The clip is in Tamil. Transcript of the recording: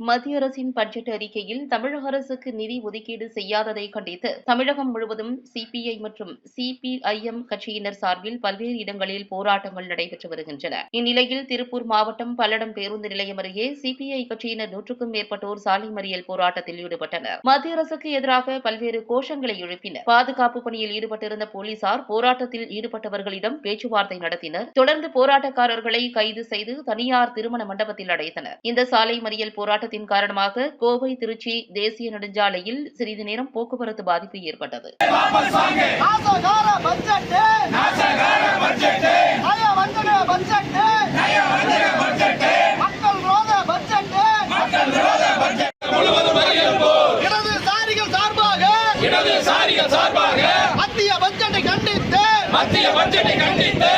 மத்திய அரசின் பட்ஜெட் அறிக்கையில் தமிழக அரசுக்கு நிதி ஒதுக்கீடு செய்யாததை கண்டித்து தமிழகம் முழுவதும் சிபிஐ மற்றும் சிபிஐஎம் கட்சியினர் சார்பில் பல்வேறு இடங்களில் போராட்டங்கள் நடைபெற்று வருகின்றன. இந்நிலையில் திருப்பூர் மாவட்டம் பல்லடம் பேருந்து நிலையம் அருகே சிபிஐ கட்சியினர் நூற்றுக்கும் மேற்பட்டோர் சாலை மறியல் போராட்டத்தில் ஈடுபட்டனர். மத்திய அரசுக்கு எதிராக பல்வேறு கோஷங்களை எழுப்பினர். பாதுகாப்பு பணியில் ஈடுபட்டிருந்த போலீசார் போராட்டத்தில் ஈடுபட்டவர்களிடம் பேச்சுவார்த்தை நடத்தினர். தொடர்ந்து போராட்டக்காரர்களை கைது செய்து தனியார் திருமண மண்டபத்தில் அடைத்தனர். இந்த சாலை மறியல் போராட்டத்தின் காரணமாக கோவை திருச்சி தேசிய நெடுஞ்சாலையில் சிறிது நேரம் போக்குவரத்து பாதிப்பு ஏற்பட்டது. மத்திய பட்ஜெட்டை கண்டித்து மத்திய பட்ஜெட்டை கண்டித்து